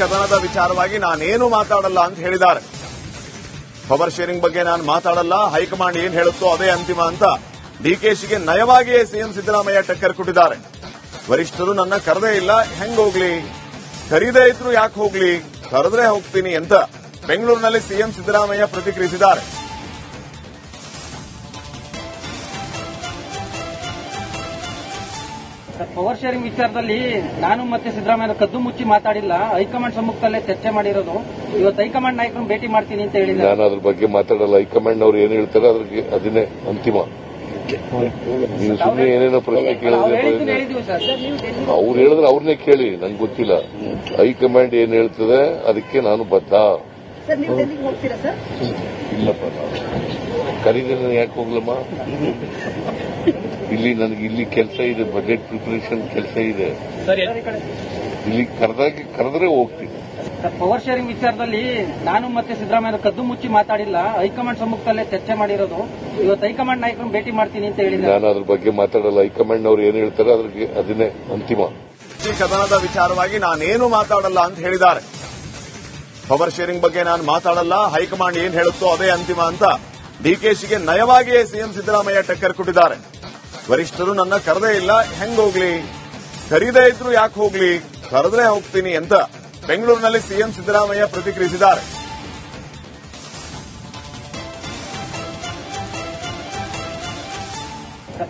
ಕದನದ ವಿಚಾರವಾಗಿ ನಾನೇನು ಮಾತಾಡಲ್ಲ ಅಂತ ಹೇಳಿದ್ದಾರೆ. ಪವರ್ ಶೇರಿಂಗ್ ಬಗ್ಗೆ ನಾನು ಮಾತಾಡಲ್ಲ, ಹೈಕಮಾಂಡ್ ಏನ್ ಹೇಳುತ್ತೋ ಅದೇ ಅಂತಿಮ ಅಂತ ಡಿಕೆಶಿಗೆ ನಯವಾಗಿಯೇ ಸಿಎಂ ಸಿದ್ದರಾಮಯ್ಯ ಟಕ್ಕರ್ ಕೊಟ್ಟಿದ್ದಾರೆ. ವರಿಷ್ಠರು ನನ್ನ ಕರೆದೇ ಇಲ್ಲ, ಹೆಂಗ್ ಹೋಗ್ಲಿ? ಕರೀದೇ ಇದ್ರು ಯಾಕೆ ಹೋಗ್ಲಿ? ಕರೆದ್ರೆ ಹೋಗ್ತೀನಿ ಅಂತ ಬೆಂಗಳೂರಿನಲ್ಲಿ ಸಿಎಂ ಸಿದ್ದರಾಮಯ್ಯ ಪ್ರತಿಕ್ರಿಯಿಸಿದ್ದಾರೆ. ಪವರ್ ಶೇರಿಂಗ್ ವಿಚಾರದಲ್ಲಿ ನಾನು ಮತ್ತೆ ಸಿದ್ದರಾಮಯ್ಯ ಕದ್ದು ಮುಚ್ಚಿ ಮಾತಾಡಿಲ್ಲ. ಹೈಕಮಾಂಡ್ ಸಮ್ಮುಖದಲ್ಲೇ ಚರ್ಚೆ ಮಾಡಿರೋದು. ಇವತ್ತು ಹೈಕಮಾಂಡ್ ನಾಯಕರನ್ನು ಭೇಟಿ ಮಾಡ್ತೀನಿ ಅಂತ ಹೇಳಿ ನಾನು ಅದ್ರ ಬಗ್ಗೆ ಮಾತಾಡಲ್ಲ. ಹೈಕಮಾಂಡ್ ಅವರು ಏನ್ ಹೇಳ್ತಾರೆ ಅದಕ್ಕೆ ಅದನ್ನೇ ಅಂತಿಮ. ನೀವು ಸುಮ್ಮನೆ ಏನೇನೋ ಪ್ರಶ್ನೆ ಕೇಳಿದ್ರೆ ಹೇಳಿದ್ವಿ ಸರ್. ಅವ್ರು ಹೇಳಿದ್ರೆ ಅವ್ರನ್ನೇ ಕೇಳಿ ನಂಗೆ ಗೊತ್ತಿಲ್ಲ. ಹೈಕಮಾಂಡ್ ಏನ್ ಹೇಳ್ತದೆ ಅದಕ್ಕೆ ನಾನು ಬದ್ಧ. ಸರ್ ನೀವು ಡೆಲ್ಲಿಗೆ ಹೋಗ್ತೀರಾ ಸರ್? ಇಲ್ಲಪ್ಪ ನಾನು ಕರೀದ್ರೆ ಯಾಕೆ ಹೋಗ್ಲಮ್ಮ? ಇಲ್ಲಿ ನನಗೆ ಇಲ್ಲಿ ಕೆಲಸ ಇದೆ ಬಜೆಟ್ ಪ್ರಿಪರೇಷನ್ ಕೆಲಸ ಇದೆ. ಇಲ್ಲಿ ಕರೆದಾಗಿ ಕರೆದ್ರೆ ಹೋಗ್ತೀನಿ. ಸರ್, ಪವರ್ ಶೇರಿಂಗ್ ವಿಚಾರದಲ್ಲಿ ನಾನು ಮತ್ತೆ ಸಿದ್ದರಾಮಯ್ಯ ಕದ್ದು ಮುಚ್ಚಿ ಮಾತಾಡಿಲ್ಲ. ಹೈಕಮಾಂಡ್ ಸಮ್ಮುಖದಲ್ಲೇ ಚರ್ಚೆ ಮಾಡಿರೋದು. ಇವತ್ತು ಹೈಕಮಾಂಡ್ ನಾಯಕರನ್ನು ಭೇಟಿ ಮಾಡ್ತೀನಿ ಅಂತ ಹೇಳಿ ನಾನು ಅದ್ರ ಬಗ್ಗೆ ಮಾತಾಡಲ್ಲ. ಹೈಕಮಾಂಡ್ ಅವರು ಏನ್ ಹೇಳ್ತಾರೆ ಅದ್ರಿಗೆ ಅದನ್ನೇ ಅಂತಿಮ. ಈ ಕದನದ ವಿಚಾರವಾಗಿ ನಾನೇನು ಮಾತಾಡಲ್ಲ ಅಂತ ಹೇಳಿದ್ದಾರೆ. ಪವರ್ ಶೇರಿಂಗ್ ಬಗ್ಗೆ ನಾನು ಮಾತಾಡಲ್ಲ. ಹೈಕಮಾಂಡ್ ಏನ್ ಹೇಳುತ್ತೋ ಅದೇ ಅಂತಿಮ ಅಂತ ಡಿಕೆಶಿಗೆ ನಯವಾಗಿಯೇ ಸಿಎಂ ಸಿದ್ದರಾಮಯ್ಯ ಟಕ್ಕರ್ ಕೊಟ್ಟಿದ್ದಾರೆ. ವರಿಷ್ಠರು ನನ್ನ ಕರೆದೇ ಇಲ್ಲ ಹೆಂಗ್ ಹೋಗ್ಲಿ? ಕರೀದೇ ಇದ್ರು ಯಾಕೆ ಹೋಗ್ಲಿ? ಕರೆದ್ರೆ ಹೋಗ್ತೀನಿ ಅಂತ ಬೆಂಗಳೂರಿನಲ್ಲಿ ಸಿಎಂ ಸಿದ್ದರಾಮಯ್ಯ ಪ್ರತಿಕ್ರಿಯಿಸಿದ್ದಾರೆ.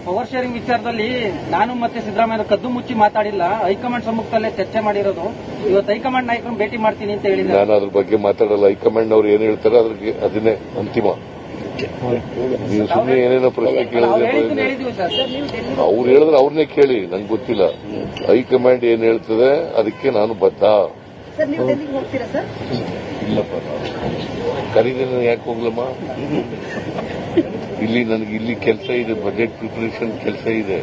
ಪವರ್ ಶೇರಿಂಗ್ ವಿಚಾರದಲ್ಲಿ ನಾನು ಮತ್ತೆ ಸಿದ್ದರಾಮಯ್ಯ ಕದ್ದು ಮುಚ್ಚಿ ಮಾತಾಡಿಲ್ಲ. ಹೈಕಮಾಂಡ್ ಸಮ್ಮುಖದಲ್ಲೇ ಚರ್ಚೆ ಮಾಡಿರೋದು. ಇವತ್ತು ಹೈಕಮಾಂಡ್ ನಾಯಕರನ್ನು ಭೇಟಿ ಮಾಡ್ತೀನಿ ಅಂತ ಹೇಳಿದ್ರು ನಾನು ಅದ್ರ ಬಗ್ಗೆ ಮಾತಾಡಲ್ಲ. ಹೈಕಮಾಂಡ್ ಅವರು ಏನ್ ಹೇಳ್ತಾರೆ ಅದಕ್ಕೆ ಅದನ್ನೇ ಅಂತಿಮ. ನೀವು ಸುಮ್ಮನೆ ಏನೇನೋ ಪ್ರಶ್ನೆ ಕೇಳಿದ್ರೆ ಅವ್ರು ಹೇಳಿದ್ರೆ ಅವ್ರನ್ನೇ ಕೇಳಿ ನಂಗೆ ಗೊತ್ತಿಲ್ಲ. ಹೈಕಮಾಂಡ್ ಏನ್ ಹೇಳ್ತದೆ ಅದಕ್ಕೆ ನಾನು ಬದ್ಧ. ಸರ್ ನೀವು ಡೆಲ್ಲಿಗೆ ಹೋಗ್ತೀರಾ ಸರ್? ಇಲ್ಲಪ್ಪ. ನಾನು ಯಾಕೆ ಹೋಗ್ಲಮ್ಮ? ಇಲ್ಲಿ ನನಗೆ ಇಲ್ಲಿ ಕೆಲಸ ಇದೆ ಬಜೆಟ್ ಪ್ರಿಪರೇಷನ್ ಕೆಲಸ ಇದೆ.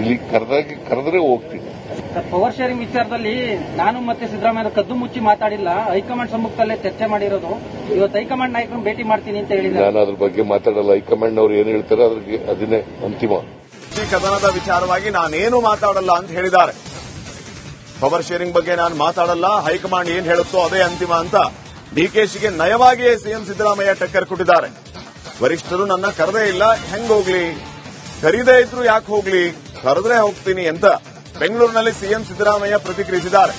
ಇಲ್ಲಿ ಕರೆದಾಗಿ ಕರೆದ್ರೆ ಹೋಗ್ತೀನಿ. ಸರ್, ಪವರ್ ಶೇರಿಂಗ್ ವಿಚಾರದಲ್ಲಿ ನಾನು ಮತ್ತೆ ಸಿದ್ದರಾಮಯ್ಯ ಕದ್ದು ಮುಚ್ಚಿ ಮಾತಾಡಿಲ್ಲ. ಹೈಕಮಾಂಡ್ ಸಮ್ಮುಖದಲ್ಲೇ ಚರ್ಚೆ ಮಾಡಿರೋದು. ಇವತ್ತು ಹೈಕಮಾಂಡ್ ನಾಯಕರನ್ನು ಭೇಟಿ ಮಾಡ್ತೀನಿ ಅಂತ ನಾನು ಅದ್ರ ಬಗ್ಗೆ ಮಾತಾಡಲ್ಲ. ಹೈಕಮಾಂಡ್ ಅವ್ರು ಏನ್ ಹೇಳ್ತಾರೆ ಅದ್ರಿಗೆ ಅದನ್ನೇ ಅಂತಿಮ. ಈ ಕದನದ ವಿಚಾರವಾಗಿ ನಾನೇನು ಮಾತಾಡಲ್ಲ ಅಂತ ಹೇಳಿದ್ದಾರೆ. ಪವರ್ ಶೇರಿಂಗ್ ಬಗ್ಗೆ ನಾನು ಮಾತಾಡಲ್ಲ. ಹೈಕಮಾಂಡ್ ಏನ್ ಹೇಳುತ್ತೋ ಅದೇ ಅಂತಿಮ ಅಂತ ಡಿಕೆಶಿಗೆ ನಯವಾಗಿಯೇ ಸಿಎಂ ಸಿದ್ದರಾಮಯ್ಯ ಟಕ್ಕರ್ ಕೊಟ್ಟಿದ್ದಾರೆ. ವರಿಷ್ಠರು ನನ್ನ ಕರೆದೇ ಇಲ್ಲ. ಹೆಂಗ್ ಹೋಗ್ಲಿ? ಕರೀದೇ ಇದ್ರು ಯಾಕೆ ಹೋಗ್ಲಿ? ಕರೆದ್ರೆ ಹೋಗ್ತೀನಿ ಅಂತ ಬೆಂಗಳೂರಿನಲ್ಲಿ ಸಿಎಂ ಸಿದ್ದರಾಮಯ್ಯ ಪ್ರತಿಕ್ರಿಯಿಸಿದ್ದಾರೆ.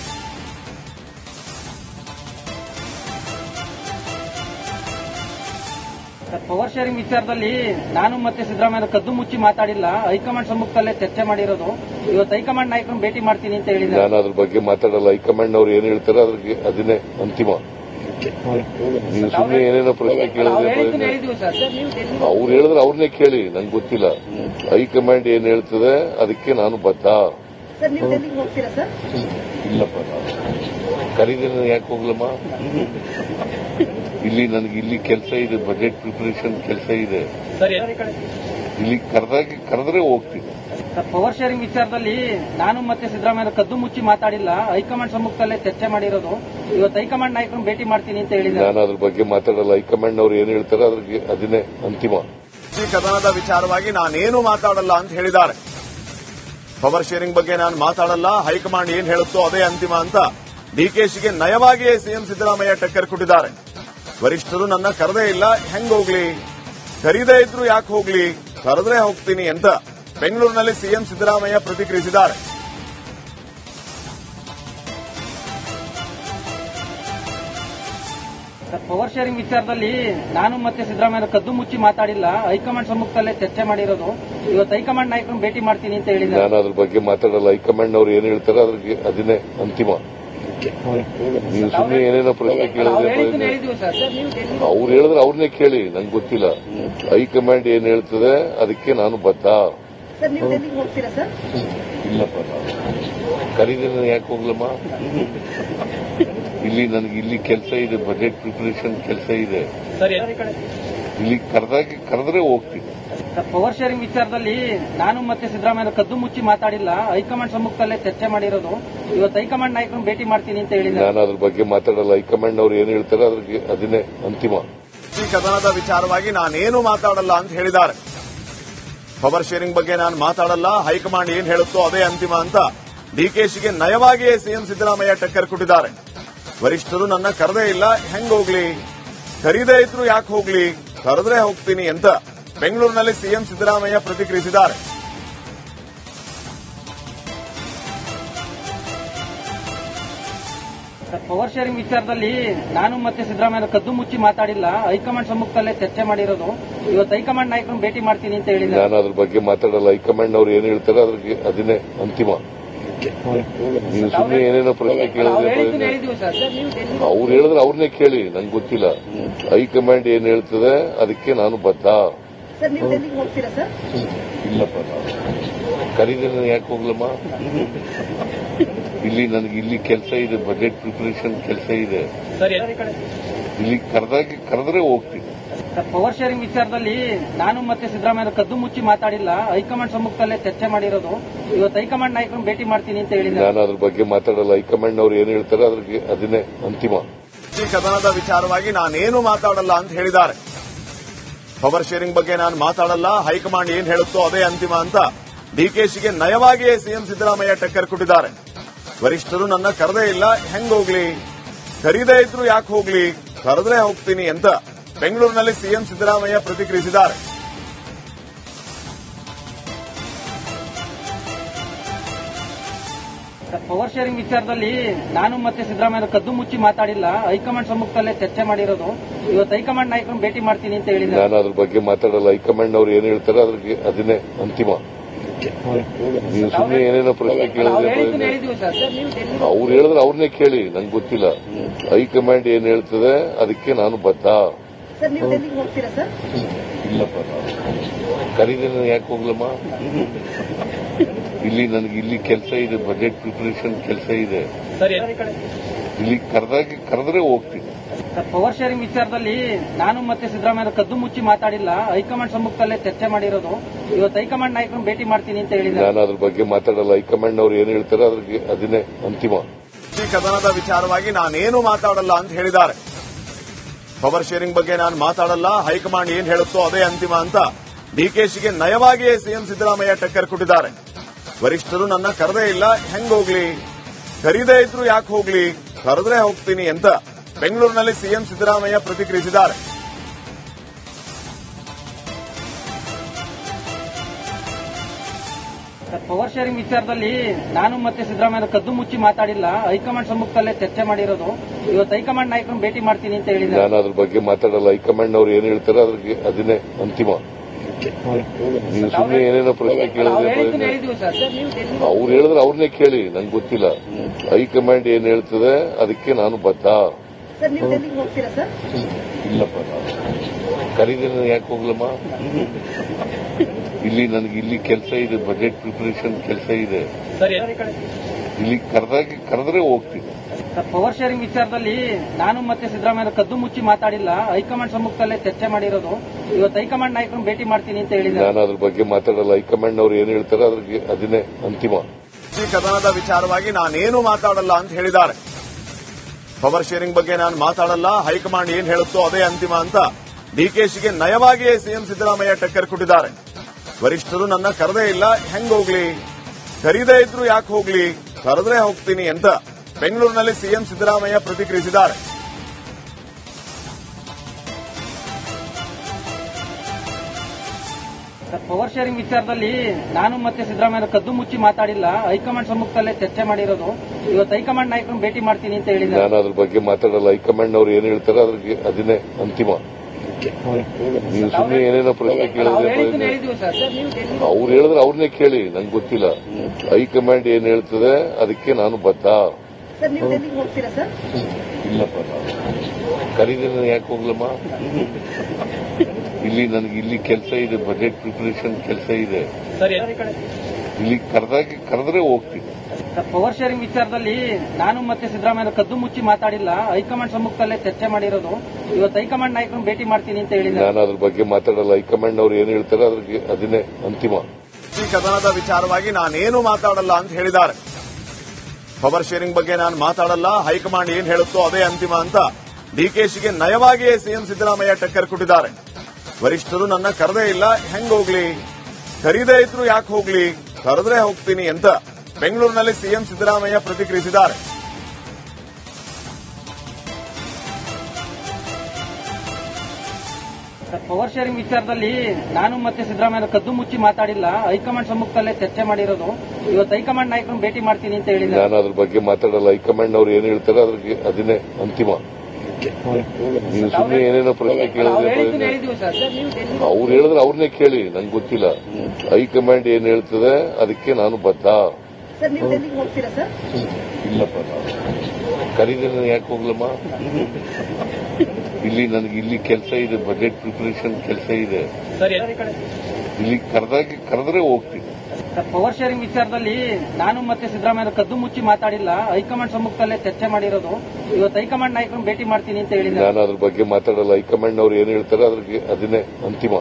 ಪವರ್ ಶೇರಿಂಗ್ ವಿಚಾರದಲ್ಲಿ ನಾನು ಮತ್ತೆ ಸಿದ್ದರಾಮಯ್ಯ ಕದ್ದು ಮುಚ್ಚಿ ಮಾತಾಡಿಲ್ಲ. ಹೈಕಮಾಂಡ್ ಸಮ್ಮುಖದಲ್ಲೇ ಚರ್ಚೆ ಮಾಡಿರೋದು. ಇವತ್ತು ಹೈಕಮಾಂಡ್ ನಾಯಕರನ್ನು ಭೇಟಿ ಮಾಡ್ತೀನಿ ಅಂತ ಹೇಳಿದ್ರು ನಾನು ಅದ್ರ ಬಗ್ಗೆ ಮಾತಾಡಲ್ಲ. ಹೈಕಮಾಂಡ್ ಅವರು ಏನ್ ಹೇಳ್ತಾರೆ ಅದಕ್ಕೆ ಅದನ್ನೇ ಅಂತಿಮ. ನೀವು ಸುಮ್ಮನೆ ಏನೇನೋ ಪ್ರಶ್ನೆ ಕೇಳಿದ್ರೆ ಹೇಳಿದ್ವಿ ಸರ್. ಅವ್ರು ಹೇಳಿದ್ರೆ ಅವ್ರನ್ನೇ ಕೇಳಿ ನಂಗೆ ಗೊತ್ತಿಲ್ಲ. ಹೈಕಮಾಂಡ್ ಏನ್ ಹೇಳ್ತದೆ ಅದಕ್ಕೆ ನಾನು ಬದ್ಧ. ಸರ್ ನೀವು ಡೆಲ್ಲಿಗೆ ಹೋಗ್ತೀರಾ ಸರ್? ಇಲ್ಲಪ್ಪ ಕರೀದಿನ ಕರೀದ್ರೆ ಯಾಕೆ ಹೋಗ್ಲಮ್ಮ? ಇಲ್ಲಿ ನನಗೆ ಇಲ್ಲಿ ಕೆಲಸ ಇದೆ ಬಜೆಟ್ ಪ್ರಿಪರೇಷನ್ ಕೆಲಸ ಇದೆ. ಇಲ್ಲಿ ಕರೆದಾಗಿ ಕರೆದ್ರೆ ಹೋಗ್ತೀನಿ. ಸರ್, ಪವರ್ ಶೇರಿಂಗ್ ವಿಚಾರದಲ್ಲಿ ನಾನು ಮತ್ತೆ ಸಿದ್ದರಾಮಯ್ಯ ಕದ್ದು ಮುಚ್ಚಿ ಮಾತಾಡಿಲ್ಲ. ಹೈಕಮಾಂಡ್ ಸಮ್ಮುಖದಲ್ಲೇ ಚರ್ಚೆ ಮಾಡಿರೋದು. ಇವತ್ತು ಹೈಕಮಾಂಡ್ ನಾಯಕರನ್ನು ಭೇಟಿ ಮಾಡ್ತೀನಿ ಅಂತ ಹೇಳಿದ್ದಾರೆ. ನಾನು ಅದ್ರ ಬಗ್ಗೆ ಮಾತಾಡಲ್ಲ. ಹೈಕಮಾಂಡ್ ಅವರು ಏನ್ ಹೇಳ್ತಾರೆ ಅದ್ರಿಗೆ ಅದನ್ನೇ ಅಂತಿಮ. ಈ ಕದನದ ವಿಚಾರವಾಗಿ ನಾನೇನು ಮಾತಾಡಲ್ಲ ಅಂತ ಹೇಳಿದ್ದಾರೆ. ಪವರ್ ಶೇರಿಂಗ್ ಬಗ್ಗೆ ನಾನು ಮಾತಾಡಲ್ಲ. ಹೈಕಮಾಂಡ್ ಏನ್ ಹೇಳುತ್ತೋ ಅದೇ ಅಂತಿಮ ಅಂತ ಡಿಕೆಶಿಗೆ ನಯವಾಗಿಯೇ ಸಿಎಂ ಸಿದ್ದರಾಮಯ್ಯ ಟಕ್ಕರ್ ಕೊಟ್ಟಿದ್ದಾರೆ. ವರಿಷ್ಠರು ನನ್ನ ಕರೆದೇ ಇಲ್ಲ ಹೆಂಗ್ ಹೋಗ್ಲಿ? ಕರೀದೇ ಇದ್ರು ಯಾಕೆ ಹೋಗ್ಲಿ? ಕರೆದ್ರೆ ಹೋಗ್ತೀನಿ ಅಂತ ಬೆಂಗಳೂರಿನಲ್ಲಿ ಸಿಎಂ ಸಿದ್ದರಾಮಯ್ಯ ಪ್ರತಿಕ್ರಿಯಿಸಿದ್ದಾರೆ. ಪವರ್ ಶೇರಿಂಗ್ ವಿಚಾರದಲ್ಲಿ ನಾನು ಮತ್ತೆ ಸಿದ್ದರಾಮಯ್ಯ ಕದ್ದು ಮುಚ್ಚಿ ಮಾತಾಡಿಲ್ಲ. ಹೈಕಮಾಂಡ್ ಸಮ್ಮುಖದಲ್ಲೇ ಚರ್ಚೆ ಮಾಡಿರೋದು. ಇವತ್ತು ಹೈಕಮಾಂಡ್ ನಾಯಕರನ್ನು ಭೇಟಿ ಮಾಡ್ತೀನಿ ಅಂತ ಹೇಳಿದ್ದಾರೆ. ನಾನು ಅದ್ರ ಬಗ್ಗೆ ಮಾತಾಡಲ್ಲ. ಹೈಕಮಾಂಡ್ ಅವರು ಏನ್ ಹೇಳ್ತಾರೆ ಅದ್ರಿಗೆ ಅದನ್ನೇ ಅಂತಿಮ. ನೀವು ಸುಮ್ಮನೆ ಏನೇನೋ ಪ್ರಶ್ನೆ ಕೇಳಿದ್ರೆ ಅವ್ರು ಹೇಳಿದ್ರೆ ಅವ್ರನ್ನೇ ಕೇಳಿ ನಂಗೆ ಗೊತ್ತಿಲ್ಲ. ಹೈಕಮಾಂಡ್ ಏನ್ ಹೇಳ್ತದೆ ಅದಕ್ಕೆ ನಾನು ಬದ್ಧ. ಸರ್ ನೀವು ಡೆಲ್ಲಿಗೆ ಹೋಗ್ತೀರಾ ಸರ್? ಇಲ್ಲಪ್ಪ ನಾನು ಕರೀದ್ರೆ ಯಾಕೆ ಹೋಗ್ಲಮ್ಮ? ಇಲ್ಲಿ ನನಗೆ ಇಲ್ಲಿ ಕೆಲಸ ಇದೆ ಬಜೆಟ್ ಪ್ರಿಪರೇಷನ್ ಕೆಲಸ ಇದೆ. ಇಲ್ಲಿ ಕರೆದಾಗಿ ಕರೆದ್ರೆ ಹೋಗ್ತೀನಿ. ಪವರ್ ಶೇರಿಂಗ್ ವಿಚಾರದಲ್ಲಿ ನಾನು ಮತ್ತೆ ಸಿದ್ದರಾಮಯ್ಯ ಕದ್ದು ಮುಚ್ಚಿ ಮಾತಾಡಿಲ್ಲ. ಹೈಕಮಾಂಡ್ ಸಮ್ಮುಖದಲ್ಲೇ ಚರ್ಚೆ ಮಾಡಿರೋದು. ಇವತ್ತು ಹೈಕಮಾಂಡ್ ನಾಯಕರನ್ನು ಭೇಟಿ ಮಾಡ್ತೀನಿ ಅಂತ ಹೇಳಿ ನಾನು ಅದ್ರ ಬಗ್ಗೆ ಮಾತಾಡಲ್ಲ. ಹೈಕಮಾಂಡ್ ಅವರು ಏನು ಹೇಳ್ತಾರೆ ಅದಕ್ಕೆ ಅದನ್ನೇ ಅಂತಿಮ. ಈ ಕದನದ ವಿಚಾರವಾಗಿ ನಾನೇನು ಮಾತಾಡಲ್ಲ ಅಂತ ಹೇಳಿದ್ದಾರೆ. ಪವರ್ ಶೇರಿಂಗ್ ಬಗ್ಗೆ ನಾನು ಮಾತಾಡಲ್ಲ. ಹೈಕಮಾಂಡ್ ಏನ್ ಹೇಳುತ್ತೋ ಅದೇ ಅಂತಿಮ ಅಂತ ಡಿಕೆಶಿಗೆ ನಯವಾಗಿಯೇ ಸಿಎಂ ಸಿದ್ದರಾಮಯ್ಯ ಟಕ್ಕರ್ ಕೊಟ್ಟಿದ್ದಾರೆ. ವರಿಷ್ಠರು ನನ್ನ ಕರೆದೇ ಇಲ್ಲ. ಹೆಂಗ್ ಹೋಗ್ಲಿ? ಕರೀದೇ ಇದ್ರು ಯಾಕೆ ಹೋಗ್ಲಿ? ಕರೆದ್ರೆ ಹೋಗ್ತೀನಿ ಅಂತ. ಬೆಂಗಳೂರಿನಲ್ಲಿ ಸಿಎಂ ಸಿದ್ದರಾಮಯ್ಯ ಪ್ರತಿಕ್ರಿಯಿಸಿದ್ದಾರೆ. ಪವರ್ ಶೇರಿಂಗ್ ವಿಚಾರದಲ್ಲಿ ನಾನು ಮತ್ತೆ ಸಿದ್ದರಾಮಯ್ಯ ಕದ್ದು ಮುಚ್ಚಿ ಮಾತಾಡಿಲ್ಲ. ಹೈಕಮಾಂಡ್ ಸಮ್ಮುಖದಲ್ಲೇ ಚರ್ಚೆ ಮಾಡಿರೋದು. ಇವತ್ತು ಹೈಕಮಾಂಡ್ ನಾಯಕರನ್ನು ಭೇಟಿ ಮಾಡ್ತೀನಿ ಅಂತ ಹೇಳಿ ನಾನು ಅದ್ರ ಬಗ್ಗೆ ಮಾತಾಡಲ್ಲ. ಹೈಕಮಾಂಡ್ ಅವರು ಏನ್ ಹೇಳ್ತಾರೆ ಅದಕ್ಕೆ ಅದನ್ನೇ ಅಂತಿಮ. ನೀವು ಸುಮ್ಮನೆ ಏನೇನೋ ಪ್ರಶ್ನೆ ಕೇಳಿದ್ರೆ ಹೇಳಿದ್ವಿ ಸರ್. ಸರ್ ನೀವು ಡೆಲ್ಲಿ ಅವ್ರು ಹೇಳಿದ್ರೆ ಅವ್ರನ್ನೇ ಕೇಳಿ ನಂಗೆ ಗೊತ್ತಿಲ್ಲ. ಹೈಕಮಾಂಡ್ ಏನ್ ಹೇಳ್ತದೆ ಅದಕ್ಕೆ ನಾನು ಬದ್ಧ. ಸರ್ ನೀವು ಡೆಲ್ಲಿಗೆ ಹೋಗ್ತೀರಾ ಸರ್? ಇಲ್ಲಪ್ಪ ಕರೀದ್ರೆ ಯಾಕೆ ಹೋಗ್ಲಮ್ಮ? ಇಲ್ಲಿ ನನಗೆ ಇಲ್ಲಿ ಕೆಲಸ ಇದೆ ಬಜೆಟ್ ಪ್ರಿಪರೇಷನ್ ಕೆಲಸ ಇದೆ. ಇಲ್ಲಿ ಕರೆದಾಗಿ ಕರೆದ್ರೆ ಹೋಗ್ತೀನಿ. ಪವರ್ ಶೇರಿಂಗ್ ವಿಚಾರದಲ್ಲಿ ನಾನು ಮತ್ತೆ ಸಿದ್ದರಾಮಯ್ಯ ಕದ್ದು ಮುಚ್ಚಿ ಮಾತಾಡಿಲ್ಲ. ಹೈಕಮಾಂಡ್ ಸಮ್ಮುಖದಲ್ಲೇ ಚರ್ಚೆ ಮಾಡಿರೋದು. ಇವತ್ತು ಹೈಕಮಾಂಡ್ ನಾಯಕರನ್ನು ಭೇಟಿ ಮಾಡ್ತೀನಿ ಅಂತ ಹೇಳಿ ನಾನು ಅದ್ರ ಬಗ್ಗೆ ಮಾತಾಡಲ್ಲ. ಹೈಕಮಾಂಡ್ ಅವರು ಏನ್ ಹೇಳ್ತಾರೆ ಅದ್ರಿಗೆ ಅದನ್ನೇ ಅಂತಿಮ. ಈ ಕದನದ ವಿಚಾರವಾಗಿ ನಾನೇನು ಮಾತಾಡಲ್ಲ ಅಂತ ಹೇಳಿದ್ದಾರೆ. ಪವರ್ ಶೇರಿಂಗ್ ಬಗ್ಗೆ ನಾನು ಮಾತಾಡಲ್ಲ. ಹೈಕಮಾಂಡ್ ಏನ್ ಹೇಳುತ್ತೋ ಅದೇ ಅಂತಿಮ ಅಂತ ಡಿಕೆಶಿಗೆ ನಯವಾಗಿಯೇ ಸಿಎಂ ಸಿದ್ದರಾಮಯ್ಯ ಟಕ್ಕರ್ ಕೊಟ್ಟಿದ್ದಾರೆ. ವರಿಷ್ಠರು ನನ್ನ ಕರೆದೇ ಇಲ್ಲ. ಹೆಂಗ್ ಹೋಗ್ಲಿ? ಕರೀದೇ ಇದ್ರು ಯಾಕೆ ಹೋಗ್ಲಿ? ಕರೆದ್ರೆ ಹೋಗ್ತೀನಿ ಅಂತ ಬೆಂಗಳೂರಿನಲ್ಲಿ ಸಿಎಂ ಸಿದ್ದರಾಮಯ್ಯ ಪ್ರತಿಕ್ರಿಯಿಸಿದ್ದಾರೆ. ಪವರ್ ಶೇರಿಂಗ್ ವಿಚಾರದಲ್ಲಿ ನಾನು ಮತ್ತೆ ಸಿದ್ದರಾಮಯ್ಯ ಕದ್ದು ಮುಚ್ಚಿ ಮಾತಾಡಿಲ್ಲ. ಹೈಕಮಾಂಡ್ ಸಮ್ಮುಖದಲ್ಲೇ ಚರ್ಚೆ ಮಾಡಿರೋದು. ಇವತ್ತು ಹೈಕಮಾಂಡ್ ನಾಯಕರನ್ನು ಭೇಟಿ ಮಾಡ್ತೀನಿ ಅಂತ ಹೇಳಿದ್ರು ನಾನು ಅದ್ರ ಬಗ್ಗೆ ಮಾತಾಡಲ್ಲ. ಹೈಕಮಾಂಡ್ ಅವರು ಏನ್ ಹೇಳ್ತಾರೆ ಅದಕ್ಕೆ ಅದನ್ನೇ ಅಂತಿಮ. ನೀವು ಸುಮ್ಮನೆ ಏನೇನೋ ಪ್ರಶ್ನೆ ಕೇಳಿದ್ರೆ ಹೇಳಿದ್ವಿ ಸರ್. ಸರ್ ನೀವು ಡೆಲ್ಲಿ ಅವ್ರು ಹೇಳಿದ್ರೆ ಅವ್ರನ್ನೇ ಕೇಳಿ ನಂಗೆ ಗೊತ್ತಿಲ್ಲ. ಹೈಕಮಾಂಡ್ ಏನ್ ಹೇಳ್ತದೆ ಅದಕ್ಕೆ ನಾನು ಬದ್ಧ. ಸರ್ ನೀವು ಡೆಲ್ಲಿಗೆ ಹೋಗ್ತೀರಾ ಸರ್? ಇಲ್ಲಪ್ಪ. ನಾನು ಕರೀದ್ರೆ ಯಾಕೆ ಹೋಗ್ಲಮ್ಮ? ಇಲ್ಲಿ ನನಗೆ ಇಲ್ಲಿ ಕೆಲಸ ಇದೆ ಬಜೆಟ್ ಪ್ರಿಪರೇಷನ್ ಕೆಲಸ ಇದೆ. ಇಲ್ಲಿ ಕರೆದಾಗಿ ಕರೆದ್ರೆ ಹೋಗ್ತೀನಿ. ಪವರ್ ಶೇರಿಂಗ್ ವಿಚಾರದಲ್ಲಿ ನಾನು ಮತ್ತೆ ಸಿದ್ದರಾಮಯ್ಯ ಕದ್ದು ಮುಚ್ಚಿ ಮಾತಾಡಿಲ್ಲ. ಹೈಕಮಾಂಡ್ ಸಮ್ಮುಖದಲ್ಲೇ ಚರ್ಚೆ ಮಾಡಿರೋದು. ಇವತ್ತು ಹೈಕಮಾಂಡ್ ನಾಯಕರನ್ನು ಭೇಟಿ ಮಾಡ್ತೀನಿ ಅಂತ ಹೇಳಿದ್ರೆ ನಾನು ಅದ್ರ ಬಗ್ಗೆ ಮಾತಾಡಲ್ಲ. ಹೈಕಮಾಂಡ್ ಅವರು ಏನ್ ಹೇಳ್ತಾರೆ ಅದ್ರಿಗೆ ಅದನ್ನೇ ಅಂತಿಮ. ಈ ಕದನದ ವಿಚಾರವಾಗಿ ನಾನೇನು ಮಾತಾಡಲ್ಲ ಅಂತ ಹೇಳಿದ್ದಾರೆ. ಪವರ್ ಶೇರಿಂಗ್ ಬಗ್ಗೆ ನಾನು ಮಾತಾಡಲ್ಲ. ಹೈಕಮಾಂಡ್ ಏನ್ ಹೇಳುತ್ತೋ ಅದೇ ಅಂತಿಮ ಅಂತ ಡಿಕೆಶಿಗೆ ನಯವಾಗಿಯೇ ಸಿಎಂ ಸಿದ್ದರಾಮಯ್ಯ ಟಕ್ಕರ್ ಕೊಟ್ಟಿದ್ದಾರೆ. ವರಿಷ್ಠರು ನನ್ನ ಕರೆದೇ ಇಲ್ಲ ಹೆಂಗ್ ಹೋಗ್ಲಿ? ಕರೀದೇ ಇದ್ರು ಯಾಕೆ ಹೋಗ್ಲಿ? ಕರೆದ್ರೆ ಹೋಗ್ತೀನಿ ಅಂತ ಬೆಂಗಳೂರಿನಲ್ಲಿ ಸಿಎಂ ಸಿದ್ದರಾಮಯ್ಯ ಪ್ರತಿಕ್ರಿಯಿಸಿದ್ದಾರೆ. ಪವರ್ ಶೇರಿಂಗ್ ವಿಚಾರದಲ್ಲಿ ನಾನು ಮತ್ತೆ ಸಿದ್ದರಾಮಯ್ಯ ಕದ್ದು ಮುಚ್ಚಿ ಮಾತಾಡಿಲ್ಲ. ಹೈಕಮಾಂಡ್ ಸಮ್ಮುಖದಲ್ಲೇ ಚರ್ಚೆ ಮಾಡಿರೋದು. ಇವತ್ತು ಹೈಕಮಾಂಡ್ ನಾಯಕರನ್ನು ಭೇಟಿ ಮಾಡ್ತೀನಿ ಅಂತ ಹೇಳಿದ್ದಾರೆ. ನಾನು ಅದ್ರ ಬಗ್ಗೆ ಮಾತಾಡಲ್ಲ. ಹೈಕಮಾಂಡ್ ಅವರು ಏನ್ ಹೇಳ್ತಾರೆ ಅದಕ್ಕೆ ಅದನ್ನೇ ಅಂತಿಮ. ನೀವು ಸುಮ್ಮನೆ ಏನೇನೋ ಪ್ರಶ್ನೆ ಕೇಳಿದ್ರೆ ಅವ್ರು ಹೇಳಿದ್ರೆ ಅವ್ರನ್ನೇ ಕೇಳಿ ನಂಗೆ ಗೊತ್ತಿಲ್ಲ. ಹೈಕಮಾಂಡ್ ಏನ್ ಹೇಳ್ತದೆ ಅದಕ್ಕೆ ನಾನು ಬದ್ಧ. ಸರ್ ನೀವು ಡೆಲ್ಲಿಗೆ ಹೋಗ್ತೀರಾ ಸರ್? ಇಲ್ಲಪ್ಪ ನಾನು ಯಾಕೆ ಹೋಗ್ಲಮ್ಮ? ಇಲ್ಲಿ ನನಗೆ ಇಲ್ಲಿ ಕೆಲಸ ಇದೆ ಬಜೆಟ್ ಪ್ರಿಪರೇಷನ್ ಕೆಲಸ ಇದೆ. ಇಲ್ಲಿ ಕರೆದಾಗಿ ಕರೆದ್ರೆ ಹೋಗ್ತೀನಿ. ಪವರ್ ಶೇರಿಂಗ್ ವಿಚಾರದಲ್ಲಿ ನಾನು ಮತ್ತೆ ಸಿದ್ದರಾಮಯ್ಯ ಕದ್ದು ಮುಚ್ಚಿ ಮಾತಾಡಿಲ್ಲ. ಹೈಕಮಾಂಡ್ ಸಮ್ಮುಖದಲ್ಲೇ ಚರ್ಚೆ ಮಾಡಿರೋದು. ಇವತ್ತು ಹೈಕಮಾಂಡ್ ನಾಯಕರನ್ನು ಭೇಟಿ ಮಾಡ್ತೀನಿ ಅಂತ ಹೇಳಿದ್ರು ನಾನು ಅದ್ರ ಬಗ್ಗೆ ಮಾತಾಡಲ್ಲ. ಹೈಕಮಾಂಡ್ ಅವರು ಏನ್ ಹೇಳ್ತಾರೆ ಅದ್ರಿಗೆ ಅದನ್ನೇ ಅಂತಿಮ. ಈ ಕದನದ ವಿಚಾರವಾಗಿ ನಾನೇನು ಮಾತಾಡಲ್ಲ ಅಂತ ಹೇಳಿದ್ದಾರೆ. ಪವರ್ ಶೇರಿಂಗ್ ಬಗ್ಗೆ ನಾನು ಮಾತಾಡಲ್ಲ. ಹೈಕಮಾಂಡ್ ಏನ್ ಹೇಳುತ್ತೋ ಅದೇ ಅಂತಿಮ ಅಂತ ಡಿಕೆಶಿಗೆ ನಯವಾಗಿಯೇ ಸಿಎಂ ಸಿದ್ದರಾಮಯ್ಯ ಟಕ್ಕರ್ ಕೊಟ್ಟಿದ್ದಾರೆ. ವರಿಷ್ಠರು ನನ್ನ ಕರೆದೇ ಇಲ್ಲ. ಹೆಂಗ್ ಹೋಗ್ಲಿ? ಕರೀದೇ ಇದ್ರು ಯಾಕೆ ಹೋಗ್ಲಿ? ಕರೆದ್ರೆ ಹೋಗ್ತೀನಿ ಅಂತ. ಬೆಂಗಳೂರಿನಲ್ಲಿ ಸಿಎಂ ಸಿದ್ದರಾಮಯ್ಯ ಪ್ರತಿಕ್ರಿಯಿಸಿದ್ದಾರೆ. ಪವರ್ ಶೇರಿಂಗ್ ವಿಚಾರದಲ್ಲಿ ನಾನು ಮತ್ತೆ ಸಿದ್ದರಾಮಯ್ಯ ಕದ್ದು ಮುಚ್ಚಿ ಮಾತಾಡಿಲ್ಲ. ಹೈಕಮಾಂಡ್ ಸಮ್ಮುಖದಲ್ಲೇ ಚರ್ಚೆ ಮಾಡಿರೋದು. ಇವತ್ತು ಹೈಕಮಾಂಡ್ ನಾಯಕರನ್ನು ಭೇಟಿ ಮಾಡ್ತೀನಿ ಅಂತ ಹೇಳಿದ್ರು ನಾನು ಅದ್ರ ಬಗ್ಗೆ ಮಾತಾಡಲ್ಲ. ಹೈಕಮಾಂಡ್ ಅವರು ಏನ್ ಹೇಳ್ತಾರೆ ಅದ್ರಿಗೆ ಅದನ್ನೇ ಅಂತಿಮ. ನೀವು ಸುಮ್ಮನೆ ಏನೇನೋ ಪ್ರಶ್ನೆ ಕೇಳಿದ್ರೆ ಅವ್ರು ಹೇಳಿದ್ರೆ ಅವ್ರನ್ನೇ ಕೇಳಿ ನಂಗೆ ಗೊತ್ತಿಲ್ಲ. ಹೈಕಮಾಂಡ್ ಏನ್ ಹೇಳ್ತದೆ ಅದಕ್ಕೆ ನಾನು ಬದ್ಧ. ಸರ್ ನೀವು ಡೆಲ್ಲಿಗೆ ಹೋಗ್ತೀರಾ ಸರ್? ಇಲ್ಲಪ್ಪ ನಾನು ಕರೀದ್ರೆ ಯಾಕೆ ಹೋಗ್ಲಮ್ಮ? ಇಲ್ಲಿ ನನಗೆ ಇಲ್ಲಿ ಕೆಲಸ ಇದೆ ಬಜೆಟ್ ಪ್ರಿಪರೇಷನ್ ಕೆಲಸ ಇದೆ. ಇಲ್ಲಿ ಕರೆದಾಗಿ ಕರೆದ್ರೆ ಹೋಗ್ತೀನಿ. ಪವರ್ ಶೇರಿಂಗ್ ವಿಚಾರದಲ್ಲಿ ನಾನು ಮತ್ತೆ ಸಿದ್ದರಾಮಯ್ಯ ಕದ್ದು ಮುಚ್ಚಿ ಮಾತಾಡಿಲ್ಲ. ಹೈಕಮಾಂಡ್ ಸಮ್ಮುಖದಲ್ಲೇ ಚರ್ಚೆ ಮಾಡಿರೋದು. ಇವತ್ತು ಹೈಕಮಾಂಡ್ ನಾಯಕರನ್ನು ಭೇಟಿ ಮಾಡ್ತೀನಿ ಅಂತ ಹೇಳಿದ್ರೆ ನಾನು ಅದ್ರ ಬಗ್ಗೆ ಮಾತಾಡಲ್ಲ. ಹೈಕಮಾಂಡ್ ಅವರು ಏನ್ ಹೇಳ್ತಾರೆ ಅದ್ರಿಗೆ ಅದನ್ನೇ ಅಂತಿಮ. ಈ ಕದನದ ವಿಚಾರವಾಗಿ ನಾನೇನು ಮಾತಾಡಲ್ಲ ಅಂತ ಹೇಳಿದ್ದಾರೆ. ಪವರ್ ಶೇರಿಂಗ್ ಬಗ್ಗೆ ನಾನು ಮಾತಾಡಲ್ಲ. ಹೈಕಮಾಂಡ್ ಏನ್ ಹೇಳುತ್ತೋ ಅದೇ ಅಂತಿಮ ಅಂತ ಡಿಕೆಶಿಗೆ ನಯವಾಗಿಯೇ ಸಿಎಂ ಸಿದ್ದರಾಮಯ್ಯ ಟಕ್ಕರ್ ಕೊಟ್ಟಿದ್ದಾರೆ. ವರಿಷ್ಠರು ನನ್ನ ಕರೆದೇ ಇಲ್ಲ. ಹೆಂಗ್ ಹೋಗ್ಲಿ? ಕರೀದೇ ಇದ್ರು ಯಾಕೆ ಹೋಗ್ಲಿ? ಕರೆದ್ರೆ ಹೋಗ್ತೀನಿ ಅಂತ ಬೆಂಗಳೂರಿನಲ್ಲಿ ಸಿಎಂ ಸಿದ್ದರಾಮಯ್ಯ ಪ್ರತಿಕ್ರಿಯಿಸಿದ್ದಾರೆ. ಪವರ್ ಶೇರಿಂಗ್ ವಿಚಾರದಲ್ಲಿ ನಾನು ಮತ್ತೆ ಸಿದ್ದರಾಮಯ್ಯ ಕದ್ದು ಮುಚ್ಚಿ ಮಾತಾಡಿಲ್ಲ. ಹೈಕಮಾಂಡ್ ಸಮ್ಮುಖದಲ್ಲೇ ಚರ್ಚೆ ಮಾಡಿರೋದು. ಇವತ್ತು ಹೈಕಮಾಂಡ್ ನಾಯಕರನ್ನು ಭೇಟಿ ಮಾಡ್ತೀನಿ ಅಂತ ಹೇಳಿ ನಾನು ಅದ್ರ ಬಗ್ಗೆ ಮಾತಾಡಲ್ಲ. ಹೈಕಮಾಂಡ್ ಅವರು ಏನ್ ಹೇಳ್ತಾರೆ ಅದಕ್ಕೆ ಅದನ್ನೇ ಅಂತಿಮ. ನೀವು ಸುಮ್ಮನೆ ಏನೇನೋ ಪ್ರಶ್ನೆ ಕೇಳಿದ್ರೆ ಹೇಳಿದ್ವಿ ಸರ್. ಅವ್ರು ಹೇಳಿದ್ರೆ ಅವ್ರನ್ನೇ ಕೇಳಿ ನಂಗೆ ಗೊತ್ತಿಲ್ಲ. ಹೈಕಮಾಂಡ್ ಏನ್ ಹೇಳ್ತದೆ ಅದಕ್ಕೆ ನಾನು ಬದ್ಧ. ಸರ್ ನೀವು ಡೆಲ್ಲಿಗೆ ಹೋಗ್ತೀರಾ ಸರ್? ಇಲ್ಲಪ್ಪ ನಾನು ಕರೀದ್ರೆ ಯಾಕೆ ಹೋಗ್ಲಮ್ಮ? ಇಲ್ಲಿ ನನಗೆ ಇಲ್ಲಿ ಕೆಲಸ ಇದೆ ಬಜೆಟ್ ಪ್ರಿಪರೇಷನ್ ಕೆಲಸ ಇದೆ. ಇಲ್ಲಿ ಕರೆದಾಗಿ ಕರೆದ್ರೆ ಹೋಗ್ತೀನಿ. ಪವರ್ ಶೇರಿಂಗ್ ವಿಚಾರದಲ್ಲಿ ನಾನು ಮತ್ತೆ ಸಿದ್ದರಾಮಯ್ಯ ಕದ್ದು ಮುಚ್ಚಿ ಮಾತಾಡಿಲ್ಲ. ಹೈಕಮಾಂಡ್ ಸಮ್ಮುಖದಲ್ಲೇ ಚರ್ಚೆ ಮಾಡಿರೋದು. ಇವತ್ತು ಹೈಕಮಾಂಡ್ ನಾಯಕರನ್ನು ಭೇಟಿ ಮಾಡ್ತೀನಿ ಅಂತ ಹೇಳಿದ್ದಾರೆ. ನಾನು ಅದ್ರ ಬಗ್ಗೆ ಮಾತಾಡಲ್ಲ. ಹೈಕಮಾಂಡ್ ಅವರು ಏನ್ ಹೇಳ್ತಾರೆ ಅದಕ್ಕೆ ಅದನ್ನೇ ಅಂತಿಮ.